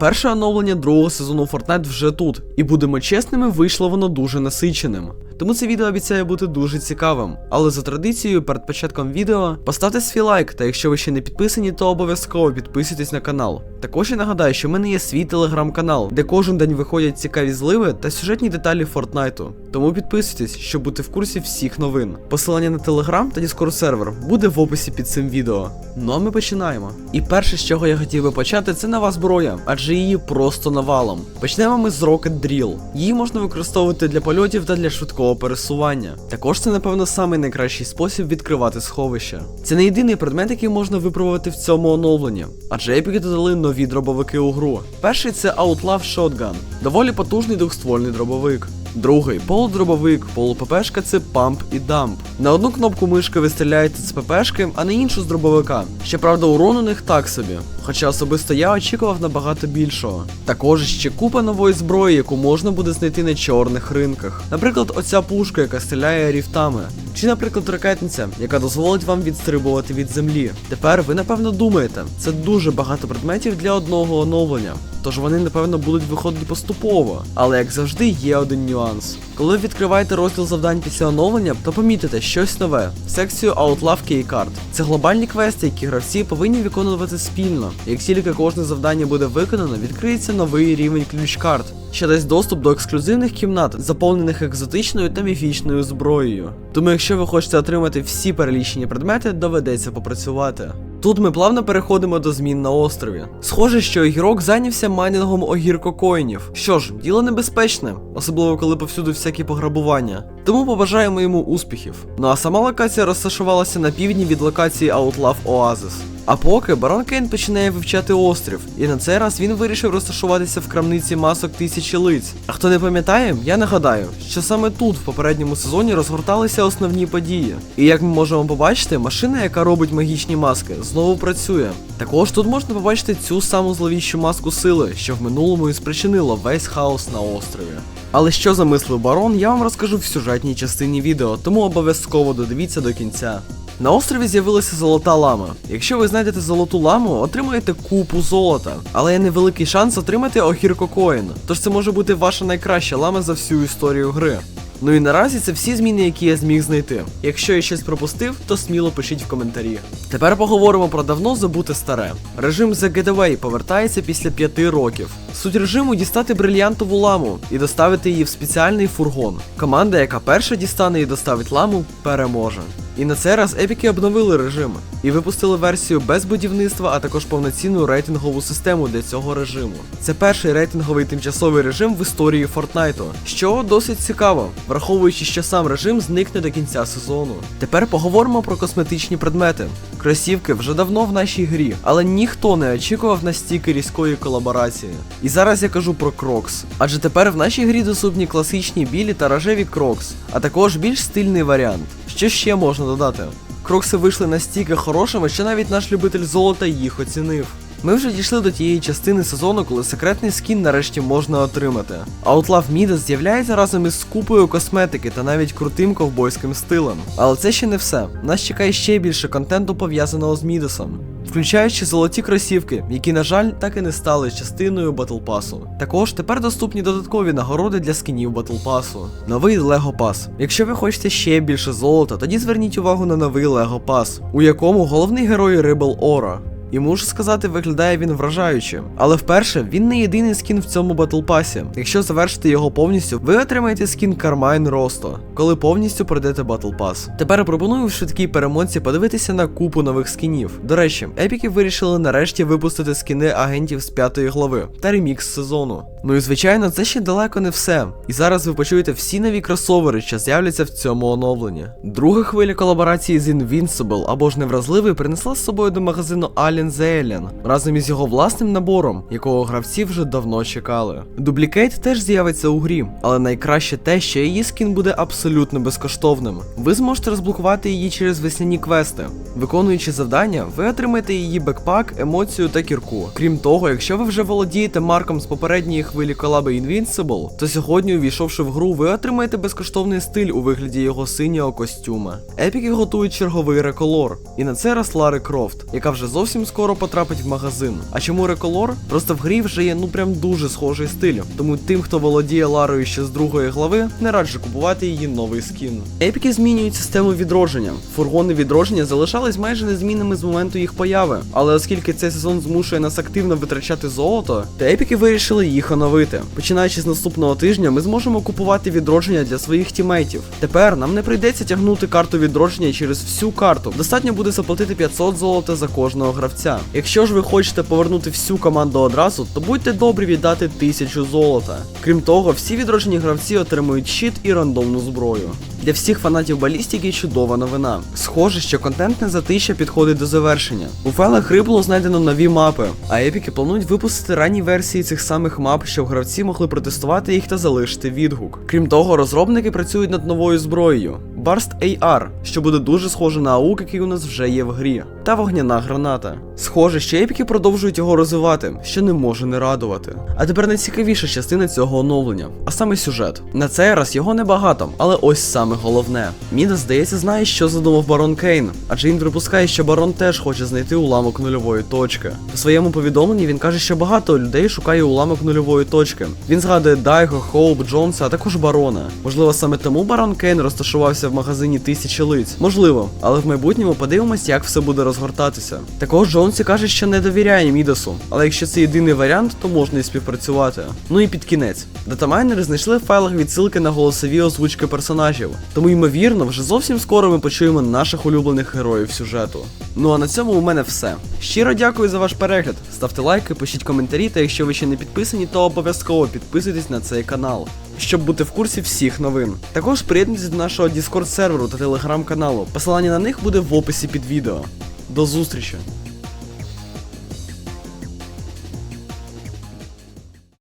Перше оновлення другого сезону Fortnite вже тут, і будемо чесними, вийшло воно дуже насиченим. Тому це відео обіцяє бути дуже цікавим. Але за традицією, перед початком відео поставте свій лайк, та якщо ви ще не підписані, то обов'язково підписуйтесь на канал. Також я нагадаю, що в мене є свій телеграм-канал, де кожен день виходять цікаві зливи та сюжетні деталі Фортнайту. Тому підписуйтесь, щоб бути в курсі всіх новин. Посилання на телеграм та Discord сервер буде в описі під цим відео. Ну а ми починаємо. І перше, з чого я хотів би почати, це нова зброя, адже її просто навалом. Почнемо ми з Rocket Drill. Її можна використовувати для польотів та для швидкого пересування. Також це, напевно, самий найкращий спосіб відкривати сховище. Це не єдиний предмет, який можна випробувати в цьому оновленні, адже епіки додали нові дробовики у гру. Перший це Outlaw Shotgun, доволі потужний двохствольний дробовик. Другий полудробовик, полу-ППшка це памп і дамп. На одну кнопку мишки ви стріляєте з ППшки, а на іншу з дробовика. Щоправда, урон у них так собі. Хоча особисто я очікував набагато більшого. Також ще купа нової зброї, яку можна буде знайти на чорних ринках. Наприклад, оця пушка, яка стріляє ріфтами. Чи, наприклад, ракетниця, яка дозволить вам відстрибувати від землі. Тепер ви напевно думаєте, це дуже багато предметів для одного оновлення. Тож вони, напевно, будуть виходити поступово. Але як завжди, є один нюанс. Коли відкриваєте розділ завдань після оновлення, то помітите щось нове секцію Outlaw Keycard. Це глобальні квести, які гравці повинні виконувати спільно. Як тільки кожне завдання буде виконано, відкриється новий рівень ключ-карт, що дасть доступ до ексклюзивних кімнат, заповнених екзотичною та міфічною зброєю. Тому, якщо ви хочете отримати всі перелічені предмети, доведеться попрацювати. Тут ми плавно переходимо до змін на острові. Схоже, що огірок зайнявся майнінгом огіркокоїнів. Що ж, діло небезпечне, особливо коли повсюди всякі пограбування. Тому побажаємо йому успіхів. Ну а сама локація розташувалася на півдні від локації Outlaw Oasis. А поки барон Кейн починає вивчати острів, і на цей раз він вирішив розташуватися в крамниці масок тисячі лиць. А хто не пам'ятає, я нагадаю, що саме тут в попередньому сезоні розгорталися основні події. І як ми можемо побачити, машина, яка робить магічні маски, знову працює. Також тут можна побачити цю саму зловіщу маску сили, що в минулому і спричинило весь хаос на острові. Але що замислив барон, я вам розкажу в сюжетній частині відео, тому обов'язково додивіться до кінця. На острові з'явилася золота лама. Якщо ви знайдете золоту ламу, отримаєте купу золота. Але є невеликий шанс отримати огіркокоін. Тож це може бути ваша найкраща лама за всю історію гри. Ну і наразі це всі зміни, які я зміг знайти. Якщо я щось пропустив, то сміло пишіть в коментарі. Тепер поговоримо про давно забуте старе. Режим The Getaway повертається після 5 років. Суть режиму дістати брильянтову ламу і доставити її в спеціальний фургон. Команда, яка перша дістане і доставить ламу, переможе. І на цей раз епіки обновили режим і випустили версію без будівництва, а також повноцінну рейтингову систему для цього режиму. Це перший рейтинговий тимчасовий режим в історії Фортнайту, що досить цікаво, враховуючи, що сам режим зникне до кінця сезону. Тепер поговоримо про косметичні предмети. Кросівки вже давно в нашій грі, але ніхто не очікував настільки різкої колаборації. І зараз я кажу про Крокс. Адже тепер в нашій грі доступні класичні білі та рожеві Крокс, а також більш стильний варіант. Що ще можна додати? Крокси вийшли настільки хорошими, що навіть наш любитель золота їх оцінив. Ми вже дійшли до тієї частини сезону, коли секретний скін нарешті можна отримати. Outlaw Midas з'являється разом із купою косметики та навіть крутим ковбойським стилем. Але це ще не все. Нас чекає ще більше контенту пов'язаного з Мідасом. Включаючи золоті кросівки, які, на жаль, так і не стали частиною Pass. Також тепер доступні додаткові нагороди для скінів Pass. Новий Lego Pass. Якщо ви хочете ще більше золота, тоді зверніть увагу на новий Lego Pass, у якому головний герой Rebel Ора. І мушу сказати, виглядає він вражаюче. Але вперше він не єдиний скін в цьому батл пасі. Якщо завершити його повністю, ви отримаєте скін Кармайн Росто, коли повністю пройдете батл пас. Тепер пропоную в швидкій перемонці подивитися на купу нових скінів. До речі, епіки вирішили нарешті випустити скіни агентів з п'ятої глави та ремікс сезону. Ну і звичайно, це ще далеко не все. І зараз ви почуєте всі нові кросовери, що з'являться в цьому оновленні. Друга хвиля колаборації з Invincible або ж невразливий принесла з собою до магазину Alien the разом із його власним набором, якого гравці вже давно чекали. Дублікейт теж з'явиться у грі, але найкраще те, що її скін буде абсолютно безкоштовним. Ви зможете розблокувати її через весняні квести. Виконуючи завдання, ви отримаєте її бекпак, емоцію та кірку. Крім того, якщо ви вже володієте марком з попередньої хвилі колаби Invincible, то сьогодні, увійшовши в гру, ви отримаєте безкоштовний стиль у вигляді його синього костюма. Епіки готують черговий реколор, і на це раз Лари Крофт, яка вже зовсім скоро скоро потрапить в магазин. А чому реколор? Просто в грі вже є ну прям дуже схожий стиль. Тому тим, хто володіє Ларою ще з другої глави, не раджу купувати її новий скін. Епіки змінюють систему відродження. Фургони відродження залишались майже незмінними з моменту їх появи. Але оскільки цей сезон змушує нас активно витрачати золото, то епіки вирішили їх оновити. Починаючи з наступного тижня, ми зможемо купувати відродження для своїх тімейтів. Тепер нам не прийдеться тягнути карту відродження через всю карту. Достатньо буде заплатити 500 золота за кожного гравця. Якщо ж ви хочете повернути всю команду одразу, то будьте добрі віддати 1000 золота. Крім того, всі відроджені гравці отримують щит і рандомну зброю. Для всіх фанатів балістики чудова новина. Схоже, що контентне затища підходить до завершення. У файлах гри було знайдено нові мапи, а епіки планують випустити ранні версії цих самих мап, щоб гравці могли протестувати їх та залишити відгук. Крім того, розробники працюють над новою зброєю. Burst AR, що буде дуже схоже на аук, який у нас вже є в грі, та вогняна граната. Схоже, що епіки продовжують його розвивати, що не може не радувати. А тепер найцікавіша частина цього оновлення, а саме сюжет. На цей раз його небагато, але ось саме головне. Міда, здається, знає, що задумав барон Кейн, адже він припускає, що барон теж хоче знайти уламок нульової точки. У своєму повідомленні він каже, що багато людей шукає уламок нульової точки. Він згадує Дайго, Хоуп, Джонса, а також барона. Можливо, саме тому барон Кейн розташувався в магазині тисячі лиць. Можливо, але в майбутньому подивимось, як все буде розгортатися. Також Джонсі каже, що не довіряє Мідасу, але якщо це єдиний варіант, то можна і співпрацювати. Ну і під кінець. Датамайнери знайшли в файлах відсилки на голосові озвучки персонажів. Тому, ймовірно, вже зовсім скоро ми почуємо наших улюблених героїв сюжету. Ну а на цьому у мене все. Щиро дякую за ваш перегляд. Ставте лайки, пишіть коментарі, та якщо ви ще не підписані, то обов'язково підписуйтесь на цей канал. Щоб бути в курсі всіх новин. Також приєднуйтесь до нашого Discord серверу та телеграм каналу. Посилання на них буде в описі під відео. До зустрічі!